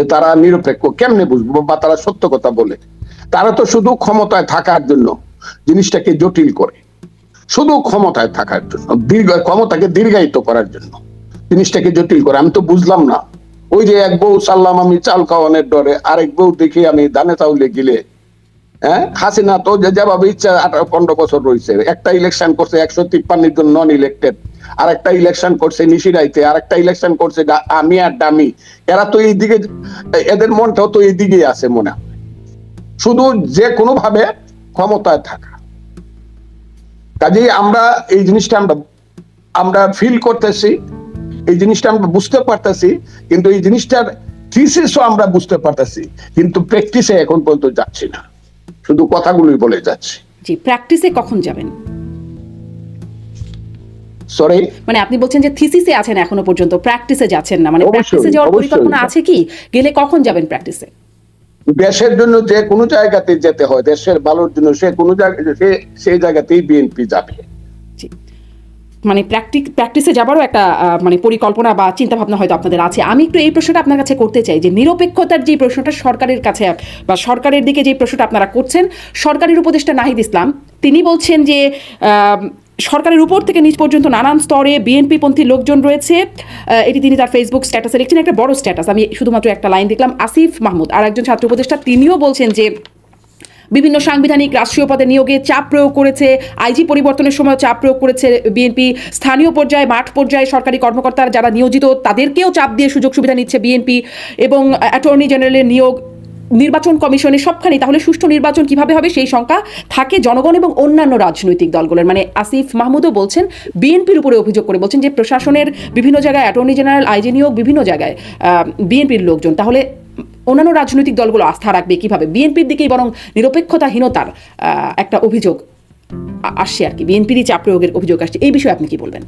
যে তারা নিরপেক্ষ, কেমনে বুঝব? বা তারা সত্য কথা বলে। তারা তো শুধু ক্ষমতায় থাকার জন্য জিনিসটাকে জটিল করে। শুধু ক্ষমতায় থাকার জন্য, দীর্ঘ, ক্ষমতাকে দীর্ঘায়িত করার জন্য জিনিসটাকে জটিল করে। আমি তো বুঝলাম না। ওই যে এক বউ সাল্লাম, আমি চাল খাওয়ানোর ডরে আরেক বউ দেখি আমি দানে চাউলে গিলে হ্যাঁ? হাসিনা তো যেভাবে ইচ্ছা আঠারো পনেরো বছর রয়েছে। একটা ইলেকশন করছে, একশো তিপ্পান্নের জন্য নন ইলেক্টেড আর একটা ইলেকশন করছে নিশিরাইতে আর একটা ইলেকশন করছে আমি আর ডামি। এরা তো এই দিকে এদের মনটাও তো এই দিকেই আছে মনে শুধু যে কোনো ভাবে ক্ষমতায় থাকা। কাজেই আমরা এই জিনিসটা আমরা আমরা ফিল করতেছি, এই জিনিসটা আমরা বুঝতে পারতেছি, কিন্তু এই জিনিসটার থিসিসও আমরা বুঝতে পারতেছি, কিন্তু প্র্যাকটিসে এখন পর্যন্ত যাচ্ছি না। শুধু কথাগুলোই বলে যাচ্ছি। জি প্র্যাকটিসে কখন যাবেন? সরি মানে আপনি বলছেন যে থিসিসে আছেন এখনও পর্যন্ত প্র্যাকটিসে যাচ্ছেন না। মানে প্র্যাকটিসে যাওয়ার পরিকল্পনা আছে কি? গেলে কখন যাবেন প্র্যাকটিসে দেশের জন্য যে কোনো জায়গাতে যেতে হয় দেশের ভালোর জন্য সে কোনো জায়গায় সে সেই জায়গাতেই বিএনপি যাবে। মানে প্র্যাকটিক প্র্যাকটিসে যাবারও একটা মানে পরিকল্পনা বা চিন্তা ভাবনা হয়তো আপনাদের আছে। আমি একটু এই প্রশ্নটা আপনার কাছে করতে চাই যে নিরপেক্ষতার যে প্রশ্নটা সরকারের কাছে বা সরকারের দিকে যে প্রশ্নটা আপনারা করছেন সরকারের উপদেষ্টা নাহিদ ইসলাম তিনি বলছেন যে সরকারের উপর থেকে নিচ পর্যন্ত নানান স্তরে বিএনপি পন্থী লোকজন রয়েছে। এটি তিনি তার ফেসবুক স্ট্যাটাসে লিখছেন একটা বড় স্ট্যাটাস আমি শুধুমাত্র একটা লাইন দেখলাম, আসিফ মাহমুদ। আর একজন ছাত্র উপদেষ্টা, তিনিও বলছেন যে, বিভিন্ন সাংবিধানিক রাষ্ট্রীয় পদে নিয়োগে চাপ প্রয়োগ করেছে, আইজি পরিবর্তনের সময় চাপ প্রয়োগ করেছে বিএনপি। স্থানীয় পর্যায়ে, মাঠ পর্যায়ে সরকারি কর্মকর্তারা যারা নিয়োজিত, তাদেরকেও চাপ দিয়ে সুযোগ সুবিধা নিচ্ছে বিএনপি এবং অ্যাটর্নি জেনারেলের নিয়োগ নির্বাচন কমিশনে সবখানে তাহলে সুষ্ঠু নির্বাচন কীভাবে হবে? সেই শঙ্কা থাকে জনগণ এবং অন্যান্য রাজনৈতিক দলগুলোর। মানে আসিফ মাহমুদও বলছেন, বিএনপির উপরে অভিযোগ করে বলছেন যে প্রশাসনের বিভিন্ন জায়গায়, অ্যাটর্নি জেনারেল, আইজি নিয়োগ, বিভিন্ন জায়গায় বিএনপির লোকজন। তাহলে অন্যান্য রাজনৈতিক দলগুলো আস্থা রাখবে কীভাবে? বিএনপির দিকেই বরং নিরপেক্ষতাহীনতার একটা অভিযোগ আসছে আর কি। বিএনপিরই চাপ প্রয়োগের অভিযোগ আসছে। এই বিষয়ে আপনি কি বলবেন?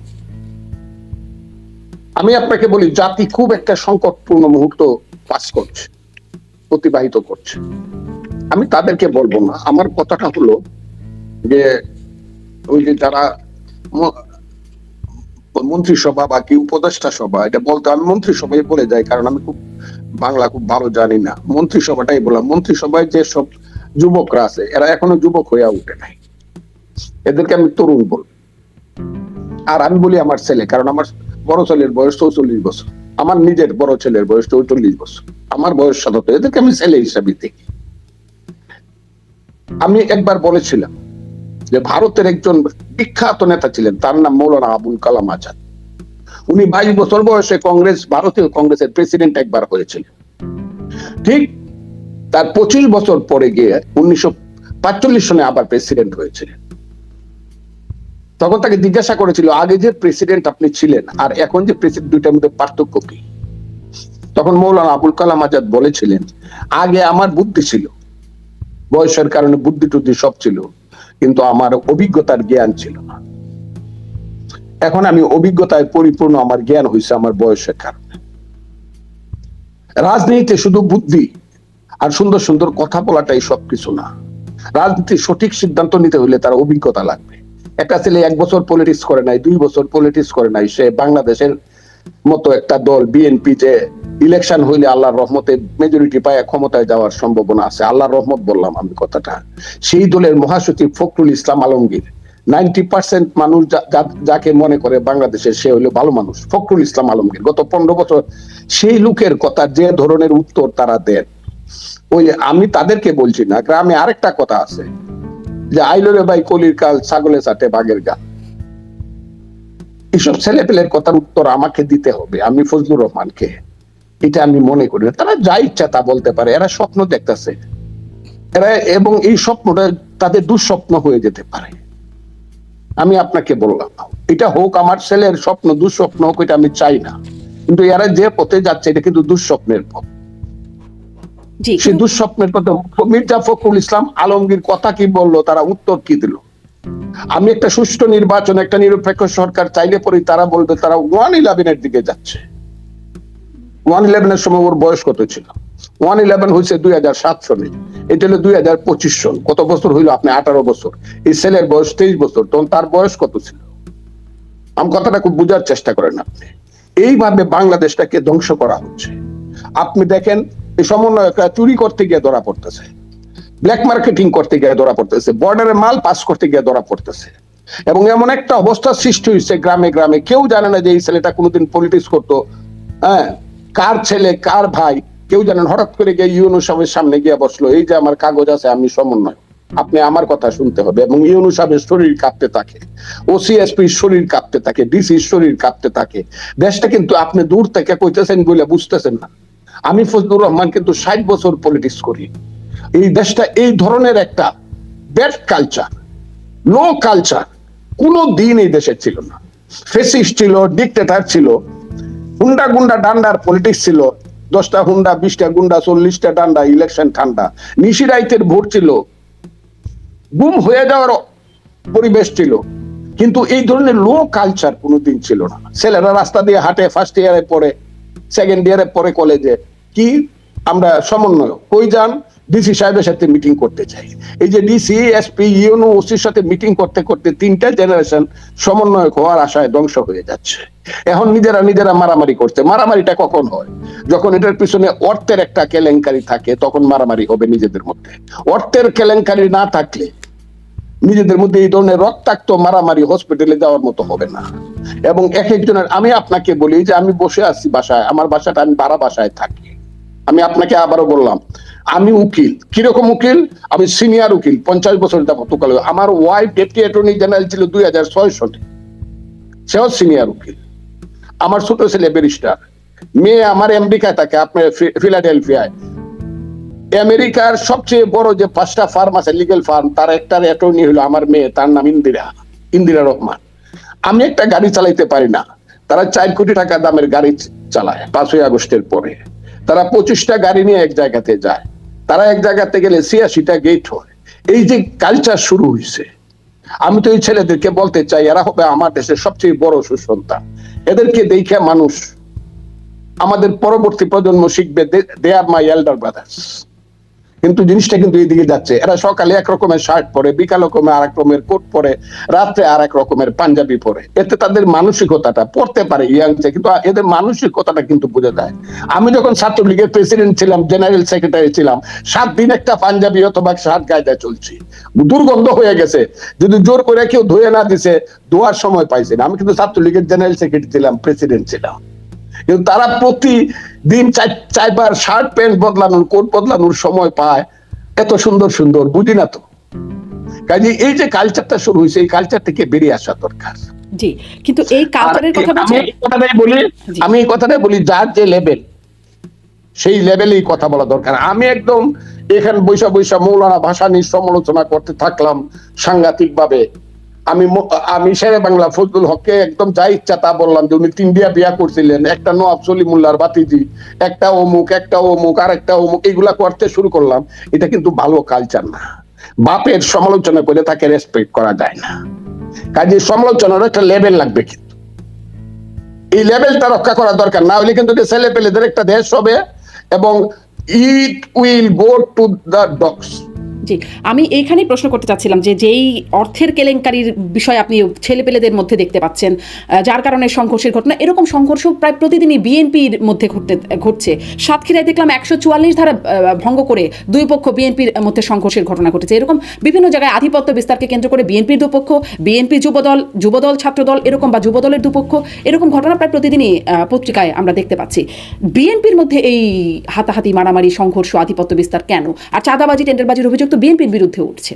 আমি আপনাকে বলি, জাতি খুব একটা সংকটপূর্ণ মুহূর্ত পাস করছে। অতিবাহিত করছে। আমি তাদেরকে বলব না। আমার কথাটা হলো যে, ওই যে যারা মন্ত্রিসভা বা কি উপদেষ্টা সভা, এটা বলতে আমি মন্ত্রিসভায় বলে যাই, কারণ আমি খুব বাংলা খুব ভালো জানি না। মন্ত্রিসভাটাই বললাম। মন্ত্রিসভায় যে সব যুবকরা আছে, এরা এখনও যুবক হয়ে উঠে নাই। এদেরকে আমি তরুণ বল আর আমি বলি আমার ছেলে, কারণ আমার বড় ছেলের বয়স চৌচল্লিশ বছর। আমার নিজের বড় ছেলের বয়স চৌচল্লিশ বছর। আমার বয়স সাধারণত এদেরকে আমি ছেলে হিসাবে দেখি। আমি একবার বলেছিলাম যে ভারতের একজন বিখ্যাত নেতা ছিলেন, তার নাম মৌলানা আবুল কালাম আজাদ। উনি বাইশ বছর বয়সে কংগ্রেস, ভারতীয় কংগ্রেসের প্রেসিডেন্ট একবার হয়েছিলেন। ঠিক তার পঁচিশ বছর পরে গিয়ে উনিশশো পাঁচচল্লিশ সনে আবার প্রেসিডেন্ট হয়েছিলেন। তখন তাকে জিজ্ঞাসা করেছিল, আগে যে প্রেসিডেন্ট আপনি ছিলেন, আর এখন যে প্রেসিডেন্ট দুইটার মধ্যে পার্থক্য কি? তখন মৌলানা আবুল কালাম আজাদ বলেছিলেন, আগে আমার বুদ্ধি ছিল, বয়সের কারণে বুদ্ধি টুদ্ধি সব ছিল, কিন্তু আমার অভিজ্ঞতার জ্ঞান ছিল না। এখন আমি অভিজ্ঞতায় পরিপূর্ণ আমার জ্ঞান হয়েছে আমার বয়সের কারণে। রাজনীতিতে শুধু বুদ্ধি আর সুন্দর সুন্দর কথা বলাটাই সবকিছু না। রাজনীতির সঠিক সিদ্ধান্ত নিতে হলে তার অভিজ্ঞতা লাগবে। একটা ছেলে এক বছর পলিটিক্স করে নাই, দুই বছর পলিটিক্স করে নাই, সে বাংলাদেশের মতো একটা দল বিএনপি যে ইলেকশন হইলে আল্লাহর রহমতে মেজরিটি পায়, ক্ষমতায় যাওয়ার সম্ভাবনা আছে। আল্লাহর রহমত বললাম আমি কথাটা। সেই দলের মহাসচিব ফখরুল ইসলাম আলমগীর নাইনটি পার্সেন্ট মানুষ যাকে মনে করে বাংলাদেশের সে হলো ভালো মানুষ, ফখরুল ইসলাম আলমগীর। গত পনেরো বছর সেই লোকের কথা, যে ধরনের উত্তর তারা দেন, ওই আমি তাদেরকে বলছি না, গ্রামে আরেকটা কথা আছে। যে আইলরে ভাই কলির কাল ছাগলে চাটে বাঘের গাল এইসব ছেলে পেলের কথার উত্তর আমাকে দিতে হবে, আমি ফজলুর রহমানকে। এটা আমি মনে করি তারা যা ইচ্ছা তা বলতে পারে, এরা স্বপ্ন দেখতেছে। এরা এবং এই স্বপ্নটা তাদের দুঃস্বপ্ন হয়ে যেতে পারে। আমি আপনাকে বললাম, এটা হোক আমার ছেলের স্বপ্ন, দুঃস্বপ্ন হোক, এটা আমি চাই না। কিন্তু এরা যে পথে যাচ্ছে, এটা কিন্তু দুঃস্বপ্নের পথ। জি সে দুঃস্বপ্নের কথা মির্জা ফখরুল ইসলাম আলমগীর কথা কি বলল তারা উত্তর কি দিল? আমি একটা সুষ্ঠু নির্বাচন একটা নিরপেক্ষ সরকার চাইলে পরে তারা বলবে তারা ওয়ান ইলেভেনের দিকে যাচ্ছে। ওয়ান ইলেভেনের সময় ওর বয়স কত ছিল? ওয়ান ইলেভেন হয়েছে দুই হাজার সাত সনে। এটা হলো দুই হাজার পঁচিশ সন। কত বছর হইল আপনি? আঠারো বছর। এই ছেলের বয়স তেইশ বছর তখন তার বয়স কত ছিল? আমি কথাটা খুব বোঝার চেষ্টা করেন আপনি। এইভাবে বাংলাদেশটাকে ধ্বংস করা হচ্ছে। আপনি দেখেন সমন্বয়করা চুরি করতে গিয়ে ধরা পড়তেছে। ব্ল্যাক মার্কেটিং করতে গিয়ে ধরা পড়তেছে। বর্ডারে মাল পাস করতে গিয়ে ধরা পড়তেছে। এবং এমন একটা অবস্থা সৃষ্টি হয়েছে গ্রামে গ্রামে। কেউ জানে না যে এই ছেলেটা কোনোদিন পলিটিক্স করতো। হ্যাঁ কার ছেলে, কার ভাই, কেউ জানেন হঠাৎ করে গিয়ে ইউনু সাহেবের সামনে গিয়ে বসল, এই যে আমার কাগজ আছে, আমি সমন্বয়। আপনি আমার কথা শুনতে হবে। এবং ইউনু সাহেবের শরীর কাঁপতে থাকে। ওসিএসপির শরীর কাঁপতে থাকে। ডিসির শরীর কাঁপতে থাকে। দেশটা কিন্তু আপনি দূর থেকে কইতেছেন বলে বুঝতেছেন না। আমি ফজলুর রহমান কিন্তু ষাট বছর পলিটিক্স করি। এই দেশটা এই ধরনের একটা ব্যাড কালচার লো কালচার কোনো দিন এই দেশে ছিল না। ফেসিস্ট ছিল ডিকটেটার ছিল, হুন্ডা গুন্ডা ডান্ডার পলিটিক্স ছিল, দশটা হুন্ডা, বিশটা গুন্ডা, চল্লিশটা ডান্ডা ইলেকশন ঠান্ডা নিশিরাইতের ভোট ছিল, গুম হয়ে যাওয়ার পরিবেশ ছিল, কিন্তু এই ধরনের লো কালচার কোনোদিন ছিল না। ছেলেরা রাস্তা দিয়ে হাঁটে ফার্স্ট ইয়ারে পড়ে সেকেন্ড ইয়ারে পরে কলেজে কি? আমরা সমন্বয় কই যান? ডিসি সাহেবের সাথে মিটিং করতে চাই। এই যে ডিসি এসপি ইউনো ওসির সাথে মিটিং করতে করতে তিনটা জেনারেশন সমন্বয়ক হওয়ার আশায় ধ্বংস হয়ে যাচ্ছে। এখন নিজেরা নিজেরা মারামারি করছে। মারামারিটা কখন হয়? যখন এটার পিছনে অর্থের একটা কেলেঙ্কারি থাকে, তখন মারামারি হবে নিজেদের মধ্যে। অর্থের কেলেঙ্কারি না থাকলে নিজেদের মধ্যে এই ধরনের রক্তাক্ত মারামারি হসপিটালে যাওয়ার মতো হবে না। এবং এক একজনের, আমি আপনাকে বলি যে আমি বসে আছি বাসায়, আমার বাসাটা আমি বারা বাসায় থাকি। আমি আপনাকে আবারও বললাম, আমি উকিল। কীরকম উকিল? আমি সিনিয়র উকিল, পঞ্চাশ বছর যাবত উকাল। আমার ওয়াইফ ডেপুটি অ্যাটর্নি জেনারেল ছিল দুই হাজার ছয় সনে সেও সিনিয়র উকিল। আমার ছোট ছেলে ব্যারিস্টার মেয়ে আমার আমেরিকায় থাকে, আপনার ফিলাডেলফিয়ায়। আমেরিকার সবচেয়ে বড় যে পাঁচটা ফার্ম আছে লিগেল ফার্ম তার একটার অ্যাটর্নি হলো আমার মেয়ে, তার নাম ইন্দিরা। ইন্দিরা রহমান। আমি একটা গাড়ি চালাইতে পারি না। তারা চার কোটি টাকা দামের গাড়ি চালায় পাঁচই আগস্টের পরে। তারা পঁচিশটা গাড়ি নিয়ে এক জায়গাতে যায়। তারা এক জায়গাতে গেলে ছিয়াশিটা গেট হয়। এই যে কালচার শুরু হয়েছে আমি তো এই ছেলেদেরকে বলতে চাই, এরা হবে আমার দেশের সবচেয়ে বড় সুসন্তান। এদেরকে দেখে মানুষ আমাদের পরবর্তী প্রজন্ম শিখবে দে আর মাই এল্ডার ব্রাদার্স কিন্তু জিনিসটা কিন্তু এইদিকে যাচ্ছে। এরা সকালে এক রকমের শার্ট পরে, বিকাল রকমের আর এক রকমের কোট পরে, রাত্রে আর এক রকমের পাঞ্জাবি পরে। এতে তাদের মানসিকতাটা পড়তে পারে ইয়াংসে কিন্তু এদের মানসিকতাটা কিন্তু বুঝে যায়। আমি যখন ছাত্রলীগের প্রেসিডেন্ট ছিলাম জেনারেল সেক্রেটারি ছিলাম, সাত দিন একটা পাঞ্জাবি অথবা শার্ট গায়ে চলছি। দুর্গন্ধ হয়ে গেছে। যদি জোর করে কেউ ধুয়ে না দিছে, ধোয়ার সময় পাইছে না। আমি কিন্তু ছাত্রলীগের জেনারেল সেক্রেটারি ছিলাম প্রেসিডেন্ট ছিলাম। কিন্তু তারা প্রতিদিন চার চারবার শার্ট প্যান্ট বদলানোর কোট বদলানোর সময় পায়। এত সুন্দর সুন্দর বুঝি না তো? কাজে এই যে কালচারটা শুরু হয়েছে এই কালচার থেকে বেরিয়ে আসা দরকার। জি কিন্তু এই কালচারের কথা কথাটাই বলি আমি এই কথাটাই বলি যার যে লেভেল সেই লেভেলেই কথা বলা দরকার। আমি একদম এখানে বৈশা বৈশা মৌলানা ভাষা নিয়ে সমালোচনা করতে থাকলাম সাংঘাতিক ভাবে আমি আমি শেরে বাংলা ফজলুল হককে একদম যা ইচ্ছা তা বললাম যে উনি তিনডিয়া বিয়া করছিলেন। একটা নওয়াব সলিমুল্লাহর বাতিজি, একটা অমুক একটা অমুক আর একটা অমুক এগুলা করতে শুরু করলাম। এটা কিন্তু ভালো কালচার না। বাপের সমালোচনা করে তাকে রেসপেক্ট করা যায় না। কাজে সমালোচনার একটা লেভেল লাগবে কিন্তু। এই লেভেলটা রক্ষা করা দরকার। না হলে কিন্তু ছেলে পেলেদের একটা দেশ হবে এবং it will go to the dogs জি, আমি এইখানেই প্রশ্ন করতে চাচ্ছিলাম যে যেই অর্থের কেলেঙ্কারির বিষয় আপনি ছেলেপেলেদের মধ্যে দেখতে পাচ্ছেন যার কারণে সংঘর্ষের ঘটনা, এরকম সংঘর্ষ প্রায় প্রতিদিনই বিএনপির মধ্যে ঘটতে, ঘটছে। সাতক্ষীরায় দেখলাম একশো চুয়াল্লিশ ধারা ভঙ্গ করে দুই পক্ষ বিএনপির মধ্যে সংঘর্ষের ঘটনা ঘটেছে। এরকম বিভিন্ন জায়গায় আধিপত্য বিস্তারকে কেন্দ্র করে বিএনপির দুপক্ষ, বিএনপি যুবদল যুবদল ছাত্রদল, এরকম বা যুবদলের দুপক্ষ, এরকম ঘটনা প্রায় প্রতিদিনই পত্রিকায় আমরা দেখতে পাচ্ছি। বিএনপির মধ্যে এই হাতাহাতি মারামারি, সংঘর্ষ, আধিপত্য বিস্তার কেন? আর চাঁদাবাজি, টেন্ডারবাজির অভিযোগ তো বিএনপির বিরুদ্ধে উঠছে।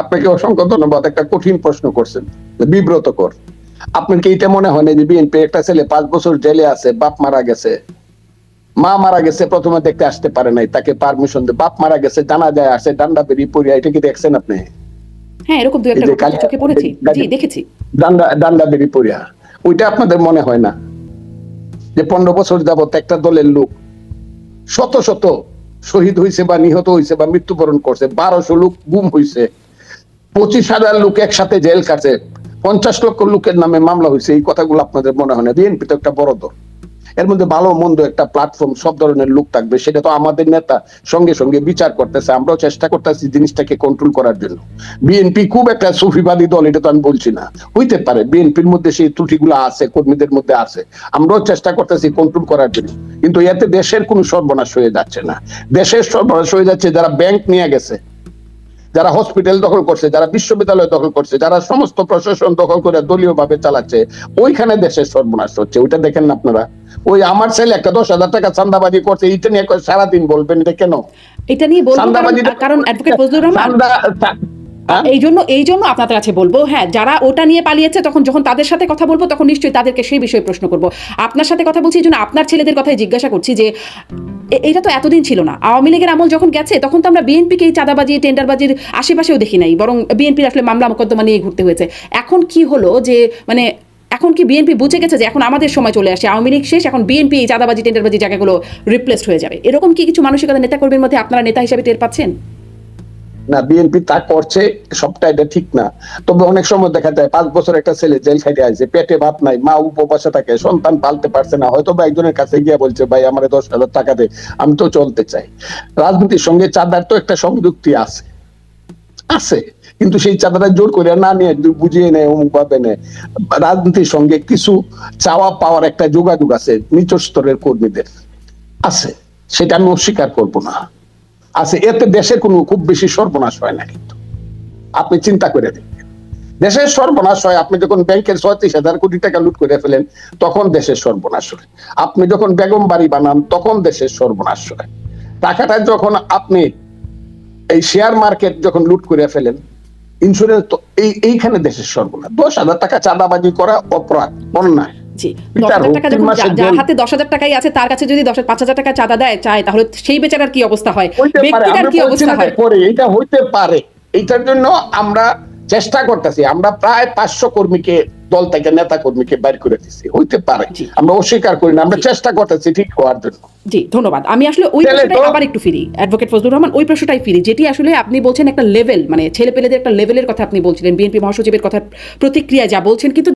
আপনাকে অসংখ্য ধন্যবাদ একটা কঠিন প্রশ্ন করছেন বিব্রতকর। আপনার কি এটা মনে হয় না যে বিএনপি একটা ছেলে পাঁচ বছর জেলে আছে বাপ মারা গেছে? মা মারা গেছে প্রথমে দেখতে আসতে পারে নাই তাকে পারমিশন দিয়ে বাপ মারা গেছে জানা যায় আসে ডান্ডা বেরিয়ে পড়িয়া এটা কি দেখছেন আপনি? হ্যাঁ এরকম দু একটা চোখে পড়েছি। জি দেখেছি। ডান্ডা ডান্ডা বেরিয়ে পড়িয়া ওইটা আপনাদের মনে হয় না? যে পনেরো বছর যাবত একটা দলের লোক শত শত শহীদ হয়েছে বা নিহত হয়েছে বা মৃত্যুবরণ করছে, বারোশো লোক গুম হয়েছে পঁচিশ হাজার লোক একসাথে জেল কাটছে পঞ্চাশ লক্ষ লোকের নামে মামলা হয়েছে এই কথাগুলো আপনাদের মনে হয় না? বিএনপি তো একটা বড় দল। এর মধ্যে ভালো মন্দ একটা প্ল্যাটফর্ম সব ধরনের লোক থাকবে, সেটা তো আমাদের নেতা সঙ্গে সঙ্গে বিচার করতেছে। আমরাও চেষ্টা করতেছি জিনিসটাকে কন্ট্রোল করার জন্য। বিএনপি খুব একটা সুফিবাদী দল, এটা তো আমি বলছি না। হইতে পারে বিএনপির মধ্যে সেই ত্রুটিগুলো আছে, কর্মীদের মধ্যে আছে। আমরাও চেষ্টা করতেছি কন্ট্রোল করার জন্য। কিন্তু এতে দেশের কোনো সর্বনাশ হয়ে যাচ্ছে না। দেশের সর্বনাশ হয়ে যাচ্ছে, যারা ব্যাংক নিয়ে গেছে যারা হসপিটাল দখল করছে যারা বিশ্ববিদ্যালয় দখল করছে যারা সমস্ত প্রশাসন দখল করে দলীয় ভাবে চালাচ্ছে ওইখানে দেশের সর্বনাশ হচ্ছে ওইটা দেখেন না আপনারা ওই আমার ছেলে একটা দশ হাজার টাকা চান্দাবাজি করছে এটা নিয়ে সারাদিন বলবেন এটা কেন এটা নিয়ে বলব কারণ- অ্যাডভোকেট ফজলুর রহমান? এই জন্য এই জন্য আপনাদের কাছে বলব হ্যাঁ যারা ওটা নিয়ে পালিয়েছে, তখন যখন তাদের সাথে কথা বলব, তখন নিশ্চয়ই তাদেরকে সেই বিষয়ে প্রশ্ন করব। আপনার সাথে কথা বলছি এই জন্য আপনার ছেলেদের কথাই জিজ্ঞাসা করছি যে এটা তো এতদিন ছিল না। আওয়ামী লীগের আমল যখন গেছে, তখন তো আমরা বিএনপিকে এই চাঁদাবাজি টেন্ডারবাজির আশেপাশেও দেখি নাই, বরং বিএনপির আসলে মামলা মোকদ্দমা নিয়ে ঘুরতে হয়েছে। এখন কি হলো যে মানে এখন কি বিএনপি বুঝে গেছে যে, এখন আমাদের সময় চলে আসে, আওয়ামী লীগ শেষ, এখন বিএনপি এই চাঁদাবাজি, টেন্ডারবাজি জায়গাগুলো রিপ্লেসড হয়ে যাবে? এরকম কি কিছু মানসিকতা নেতা কর্মীর মধ্যে আপনারা নেতা হিসেবে টের পাচ্ছেন? না বিএনপি তা করছে, সবটা এটা ঠিক না। তবে অনেক সময় দেখা যায়, পাঁচ বছর একটা ছেলে জেল খাইতে আছে পেটে ভাত নাই, মা উপবাসে থাকে, সন্তান পালতে পারছে না হয়তো বা একজনের কাছে গিয়ে বলছে, ভাই, আমার দশ হাজার টাকা দে, আমি তো চলতে চাই। রাজনীতির সঙ্গে চাঁদার তো একটা সংযুক্তি আছে। আছে, কিন্তু সেই চাঁদাটা জোর করে না নিয়ে বুঝিয়ে নেয় অমুক ভাবে নেয়। রাজনীতির সঙ্গে কিছু চাওয়া পাওয়ার একটা যোগাযোগ আছে, নিচ স্তরের কর্মীদের। আছে, সেটা আমি অস্বীকার করব না। আছে, এতে দেশের কোনো খুব বেশি সর্বনাশ হয় না কিন্তু। আপনি চিন্তা করে দেখবেন। দেশের সর্বনাশ হয়, আপনি যখন ব্যাংকের ছয়ত্রিশ হাজার কোটি টাকা লুট করে ফেলেন, তখন দেশের সর্বনাশ হয়। আপনি যখন বেগম বাড়ি বানান, তখন দেশের সর্বনাশ হয়। টাকাটা যখন আপনি এই শেয়ার মার্কেট যখন লুট করে ফেলেন ইন্স্যুরেন্স তো এই, এইখানে দেশের সর্বনাশ। দশ হাজার টাকা চাঁদাবাজি করা অপরাধ, অন্যায়। জি দশ হাজার টাকা যখন যার হাতে দশ হাজার টাকাই আছে তার কাছে যদি দশ পাঁচ হাজার টাকা চাঁদা দেয় চায় তাহলে সেই বেচারার কি অবস্থা হয়? ব্যক্তিটার কি অবস্থা হয়? এটা হইতে পারে। এইটার জন্য আমরা চেষ্টা করতেছি আমরা প্রায় পাঁচশো কর্মীকে দল থেকে নেতা কর্মীকে বাইর করে দিচ্ছি হইতে পারে। আমরা অস্বীকার করি না আমরা চেষ্টা করতেছি ঠিক হওয়ার জন্য। জি ধন্যবাদ। আমি আসলে ওই প্রশ্নটাই আবার একটু ফিরি। অ্যাডভোকেট ফজলুর রহমান ওই প্রশ্নটাই ফিরি যেটি আসলে আপনি বলছেন একটা লেভেল মানে ছেলে পেলেদের একটা লেভেলের কথা আপনি বলছিলেন বিএনপি মহাসচিবের কথা প্রতিক্রিয়া যা বলছেন কিন্তু